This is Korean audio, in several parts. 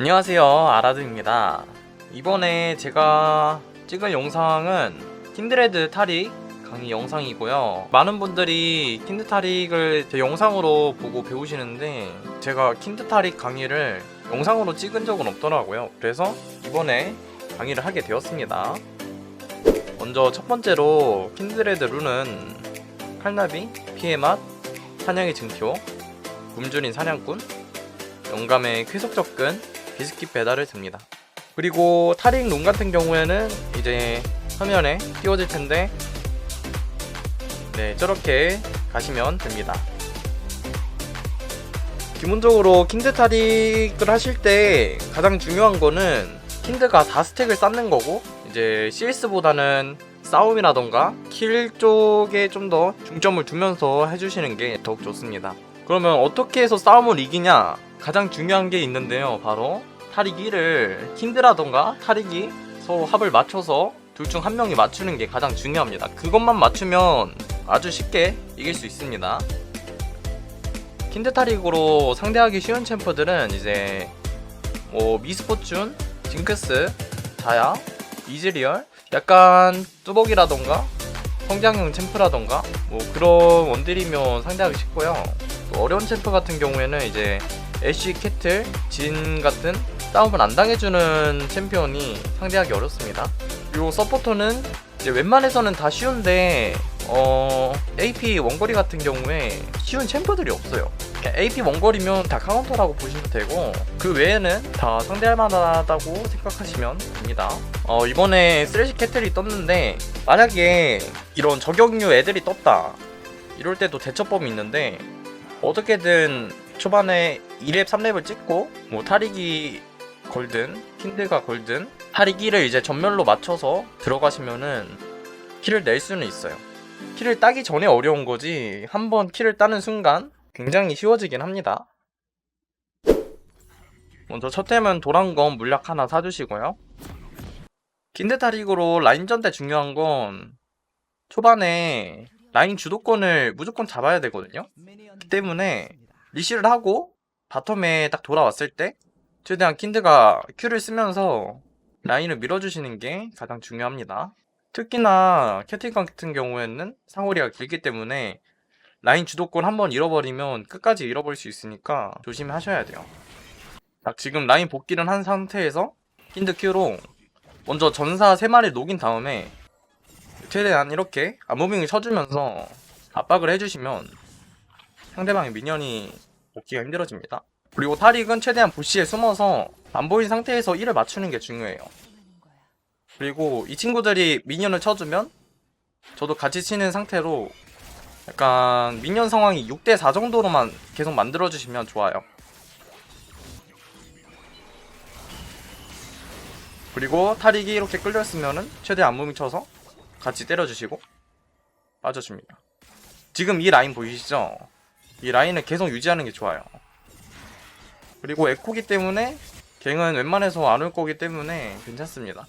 안녕하세요 아라드입니다. 이번에 제가 찍은 영상은 킨드레드 타릭 강의 영상이고요. 많은 분들이 킨드 타릭을 제 영상으로 보고 배우시는데 제가 킨드 타릭 강의를 영상으로 찍은 적은 없더라고요. 그래서 이번에 강의를 하게 되었습니다. 먼저 첫 번째로 킨드레드 룬은 칼나비, 피해 맛, 사냥의 증표, 굶주린 사냥꾼, 영감의 쾌속 접근, 비스킷 배달을 듭니다. 그리고 타릭 룸 같은 경우에는 이제 화면에 띄워질 텐데 네 저렇게 가시면 됩니다. 기본적으로 킨드 타릭을 하실 때 가장 중요한 거는 킨드가 4스택을 쌓는 거고 이제 CS보다는 싸움이라던가 킬 쪽에 좀 더 중점을 두면서 해주시는 게 더욱 좋습니다. 그러면 어떻게 해서 싸움을 이기냐? 가장 중요한 게 있는데요. 바로 1을 킨드라던가 타릭이 서로 합을 맞춰서 둘 중 한 명이 맞추는 게 가장 중요합니다. 그것만 맞추면 아주 쉽게 이길 수 있습니다. 킨드 타릭으로 상대하기 쉬운 챔프들은 이제 뭐 미스포춘, 징크스, 자야, 이즈리얼, 약간 뚜벅이라던가 성장형 챔프라던가 뭐 그런 원딜이면 상대하기 쉽고요. 또 어려운 챔프 같은 경우에는 이제 애쉬, 캐틀, 진 같은 싸움을 안 당해주는 챔피언이 상대하기 어렵습니다. 그리고 서포터는 이제 웬만해서는 다 쉬운데 어 AP 원거리 같은 경우에 쉬운 챔프들이 없어요. AP 원거리면 다 카운터라고 보시면 되고 그 외에는 다 상대할 만하다고 생각하시면 됩니다. 어 이번에 쓰레쉬 캐틀이 떴는데 만약에 이런 저격류 애들이 떴다 이럴 때도 대처법이 있는데 어떻게든 초반에 2렙 3렙을 찍고 뭐 타릭이 걸든 킨드가 걸든 타릭 1을 이제 전멸로 맞춰서 들어가시면은 킬을 낼 수는 있어요. 킬을 따기 전에 어려운 거지 한번 킬을 따는 순간 굉장히 쉬워지긴 합니다. 먼저 첫 템은 도란검 물약 하나 사주시고요. 킨드 타릭으로 라인전 때 중요한 건 초반에 라인 주도권을 무조건 잡아야 되거든요. 그 때문에 리시를 하고 바텀에 딱 돌아왔을 때 최대한 킨드가 Q를 쓰면서 라인을 밀어주시는 게 가장 중요합니다. 특히나 캐틀 같은 경우에는 상호리가 길기 때문에 라인 주도권 한번 잃어버리면 끝까지 잃어버릴 수 있으니까 조심하셔야 돼요. 딱 지금 라인 복귀를 한 상태에서 킨드 Q로 먼저 전사 3마리 녹인 다음에 최대한 이렇게 암무빙을 쳐주면서 압박을 해주시면 상대방의 미니언이 먹기가 힘들어집니다. 그리고 타릭은 최대한 부시에 숨어서 안 보인 상태에서 1을 맞추는 게 중요해요. 그리고 이 친구들이 미니언을 쳐주면 저도 같이 치는 상태로 약간 미니언 상황이 6대4 정도로만 계속 만들어주시면 좋아요. 그리고 타릭이 이렇게 끌렸으면은 최대한 안 무밍 쳐서 같이 때려주시고 빠져줍니다. 지금 이 라인 보이시죠? 이 라인을 계속 유지하는 게 좋아요. 그리고 에코기 때문에 갱은 웬만해서 안 올 거기 때문에 괜찮습니다.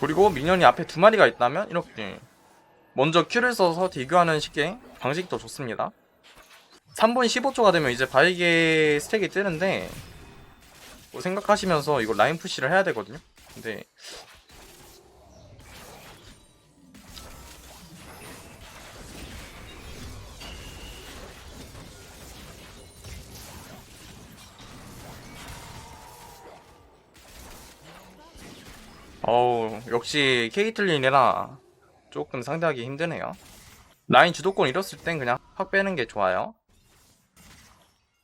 그리고 미니언이 앞에 두 마리가 있다면 이렇게 먼저 큐를 써서 딜교하는 식의 방식도 좋습니다. 3분 15초가 되면 이제 바이게 스택이 뜨는데 뭐 생각하시면서 이거 라인 푸시를 해야 되거든요. 근데 어우 역시 케이틀린이라 조금 상대하기 힘드네요. 라인 주도권 잃었을 땐 그냥 확 빼는 게 좋아요.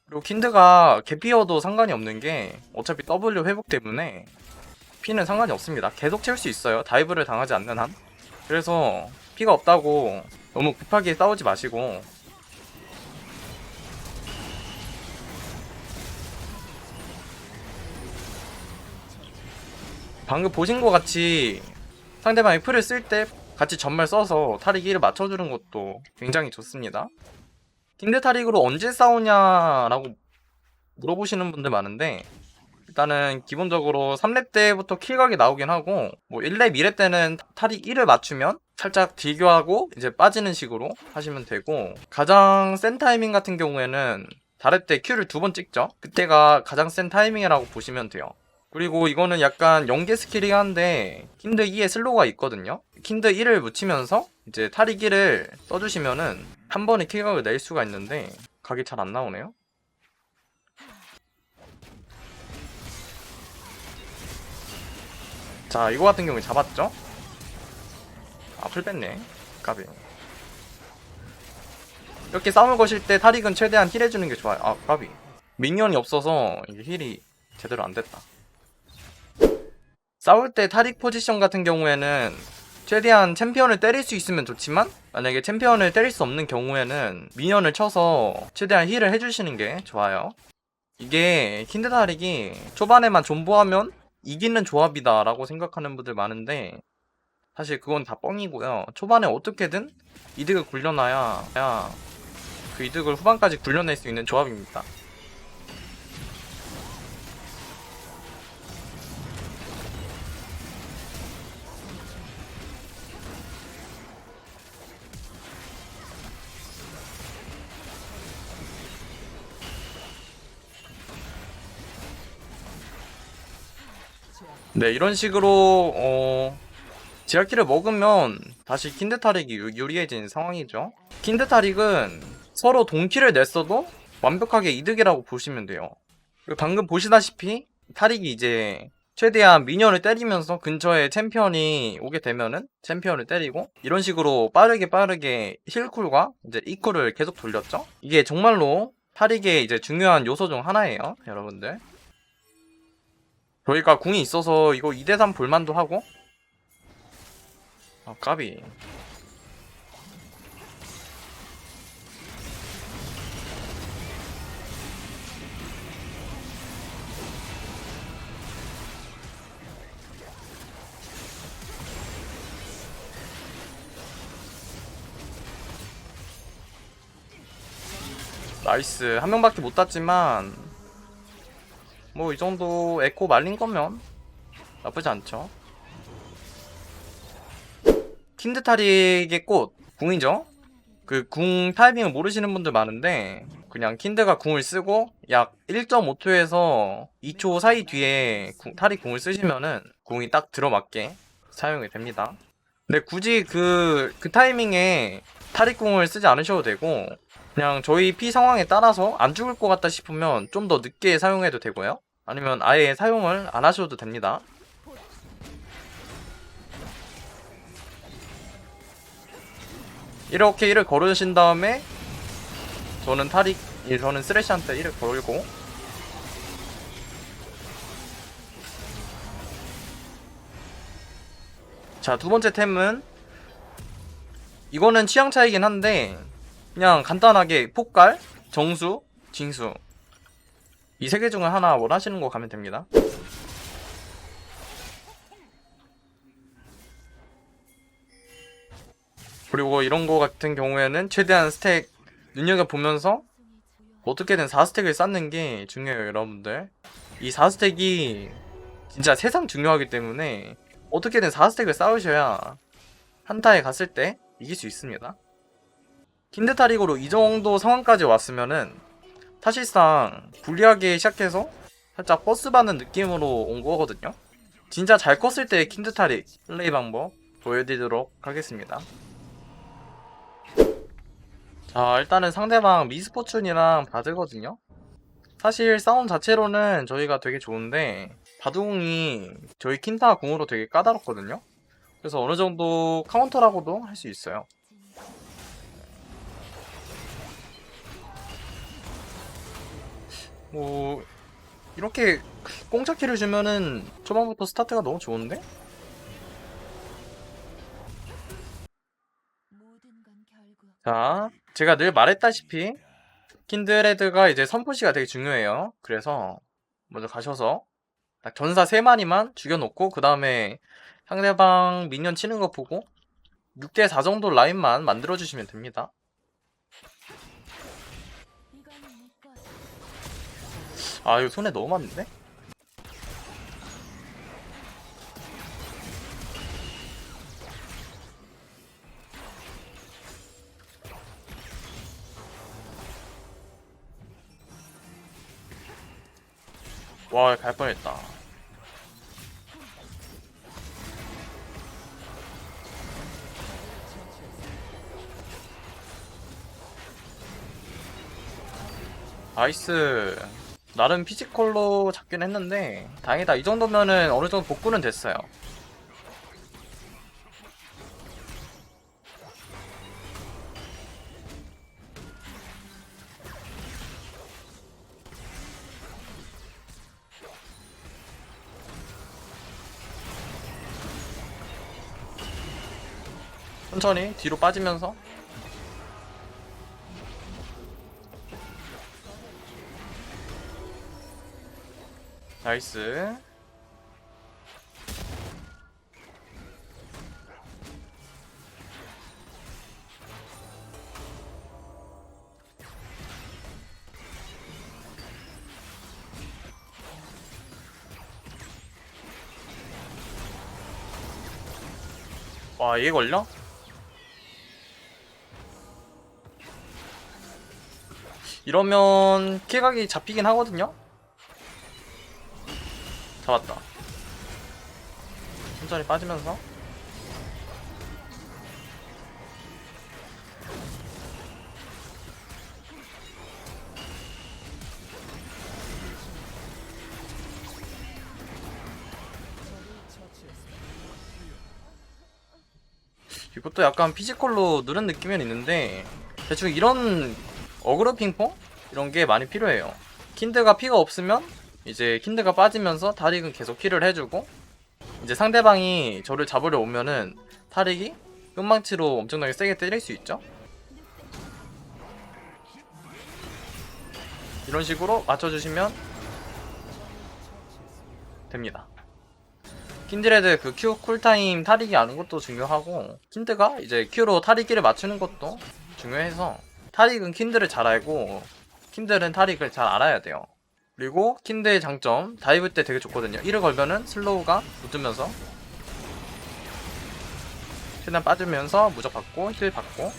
그리고 킨드가 개피어도 상관이 없는 게 어차피 W 회복 때문에 피는 상관이 없습니다. 계속 채울 수 있어요. 다이브를 당하지 않는 한. 그래서 피가 없다고 너무 급하게 싸우지 마시고 방금 보신 것 같이 상대방이 풀을 쓸 때 같이 전멸 써서 1을 맞춰주는 것도 굉장히 좋습니다. 킨드 타릭으로 언제 싸우냐라고 물어보시는 분들 많은데 일단은 기본적으로 3렙 때부터 킬각이 나오긴 하고 뭐 1렙, 2렙 때는 타릭 1을 맞추면 살짝 딜교하고 이제 빠지는 식으로 하시면 되고 가장 센 타이밍 같은 경우에는 다렛 때 Q를 두 번 찍죠. 그때가 가장 센 타이밍이라고 보시면 돼요. 그리고 이거는 약간 연계 스킬이긴 한데 킨드 2에 슬로우가 있거든요. 킨드 1을 묻히면서 이제 1을 써주시면은 한 번에 킬각을 낼 수가 있는데 각이 잘 안 나오네요. 자 이거 같은 경우에 잡았죠? 앞을 뺐네. 까비. 이렇게 싸움을 거실 때 탈익은 최대한 힐해주는 게 좋아요. 아 까비. 미니언이 없어서 이게 힐이 제대로 안 됐다. 싸울 때 탈익 포지션 같은 경우에는 최대한 챔피언을 때릴 수 있으면 좋지만 만약에 챔피언을 때릴 수 없는 경우에는 미니언을 쳐서 최대한 힐을 해주시는 게 좋아요. 이게 킨드 탈익이 초반에만 존버하면 이기는 조합이다 라고 생각하는 분들 많은데 사실 그건 다 뻥이고요. 초반에 어떻게든 이득을 굴려놔야 야, 그 이득을 후반까지 굴려낼 수 있는 조합입니다. 네, 이런 식으로 어 제약키를 먹으면 다시 킨드 타릭이 유- 유리해진 상황이죠. 킨드 타릭은 서로 동키를 냈어도 완벽하게 이득이라고 보시면 돼요. 방금 보시다시피 타릭이 이제 최대한 미녀를 때리면서 근처에 챔피언이 오게 되면은 챔피언을 때리고 이런 식으로 빠르게 빠르게 힐쿨과 이제 이쿨을 계속 돌렸죠. 이게 정말로 타릭의 이제 중요한 요소 중 하나예요, 여러분들. 저희가 궁이 있어서 이거 2대3 볼만도 하고. 아 까비. 나이스. 한 명밖에 못 땄지만 뭐 이 정도 에코 말린 거면 나쁘지 않죠. 킨드타릭의 꽃 궁이죠? 그 궁 타이밍을 모르시는 분들 많은데 그냥 킨드가 궁을 쓰고 약 1.5초에서 2초 사이 뒤에 궁- 타릭 궁을 쓰시면은 궁이 딱 들어맞게 사용이 됩니다. 근데 굳이 그, 그 타이밍에 타릭 궁을 쓰지 않으셔도 되고 그냥 저희 피 상황에 따라서 안 죽을 것 같다 싶으면 좀 더 늦게 사용해도 되고요. 아니면 아예 사용을 안 하셔도 됩니다. 이렇게 1을 걸으신 다음에 저는 타릭, 예, 저는 쓰레시한테 1을 걸고 자, 두 번째 템은 이거는 취향 차이긴 한데 그냥 간단하게 폭갈, 정수, 징수 이 세 개 중에 하나 원하시는 거 가면 됩니다. 그리고 이런 거 같은 경우에는 최대한 스택 눈여겨 보면서 어떻게든 4스택을 쌓는 게 중요해요, 여러분들. 이 4스택이 진짜 세상 중요하기 때문에 어떻게든 4스택을 쌓으셔야 한타에 갔을 때 이길 수 있습니다. 킨드타릭으로 이 정도 상황까지 왔으면은 사실상 불리하게 시작해서 살짝 버스 받는 느낌으로 온 거거든요. 진짜 잘 컸을 때 킨드타릭 플레이 방법 보여드리도록 하겠습니다. 자, 일단은 상대방 미스포춘이랑 바드거든요. 사실 싸움 자체로는 저희가 되게 좋은데 바둑이 저희 킨타 공으로 되게 까다롭거든요. 그래서 어느 정도 카운터라고도 할 수 있어요. 뭐 이렇게 공짜 키를 주면은 초반부터 스타트가 너무 좋은데? 자, 제가 늘 말했다시피 킨드레드가 이제 선푸시가 되게 중요해요. 그래서 먼저 가셔서 딱 전사 3마리만 죽여놓고 그 다음에 상대방 미니언 치는 거 보고 6대4 정도 라인만 만들어주시면 됩니다. 아 이거 손에 너무 맞는데? 와, 갈 뻔했다. 나이스. 나름 피지컬로 잡긴 했는데 다행이다. 이 정도면은 어느 정도 복구는 됐어요. 천천히 뒤로 빠지면서 나이스 와 얘 걸려? 이러면 킬각이 잡히긴 하거든요? 천천히 빠지면서. 이것도 약간 피지컬로 누른 느낌은 있는데 대충 이런 어그로 핑퐁? 이런 게 많이 필요해요. 킨드가 피가 없으면 이제 킨드가 빠지면서 타릭은 계속 킬을 해주고 이제 상대방이 저를 잡으려 오면은 타릭이 끝망치로 엄청나게 세게 때릴 수 있죠. 이런 식으로 맞춰주시면 됩니다. 킨드레드 그 Q 쿨타임 타릭이 아는 것도 중요하고 킨드가 이제 Q로 타릭기를 맞추는 것도 중요해서 타릭은 킨드를 잘 알고 킨드는 타릭을 잘 알아야 돼요. 그리고 킨드의 장점 다이브 때 되게 좋거든요. 1을 걸면은 슬로우가 붙으면서 최대한 빠지면서 무적 받고 힐 받고.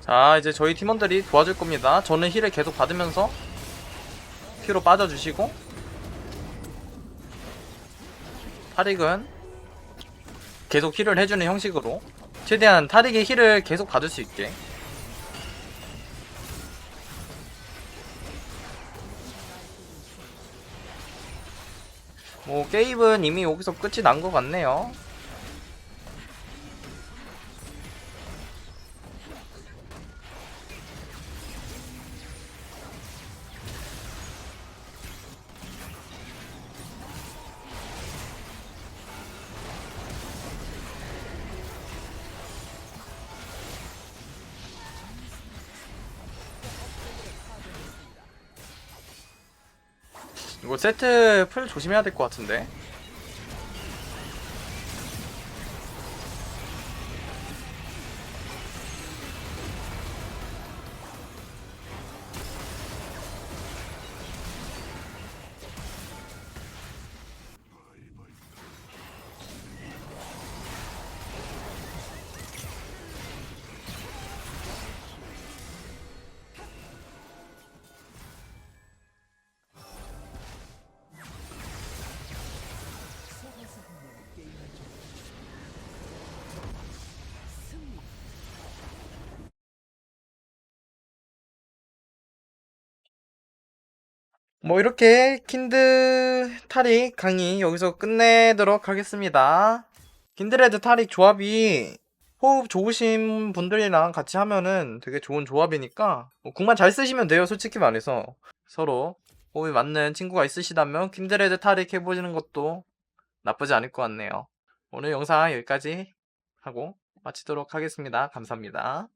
자 이제 저희 팀원들이 도와줄 겁니다. 저는 힐을 계속 받으면서 Q로 빠져주시고 타릭은 계속 힐을 해주는 형식으로 최대한 타릭의 힐을 계속 받을 수 있게. 뭐 게임은 이미 여기서 끝이 난 것 같네요 이거 세트 풀 조심해야 될 것 같은데 뭐 이렇게 킨드 타릭 강의 여기서 끝내도록 하겠습니다. 킨드레드 타릭 조합이 호흡 좋으신 분들이랑 같이 하면은 되게 좋은 조합이니까 뭐 궁만 잘 쓰시면 돼요 솔직히 말해서 서로 호흡이 맞는 친구가 있으시다면 킨드레드 타릭 해보시는 것도 나쁘지 않을 것 같네요. 오늘 영상 여기까지 하고 마치도록 하겠습니다. 감사합니다.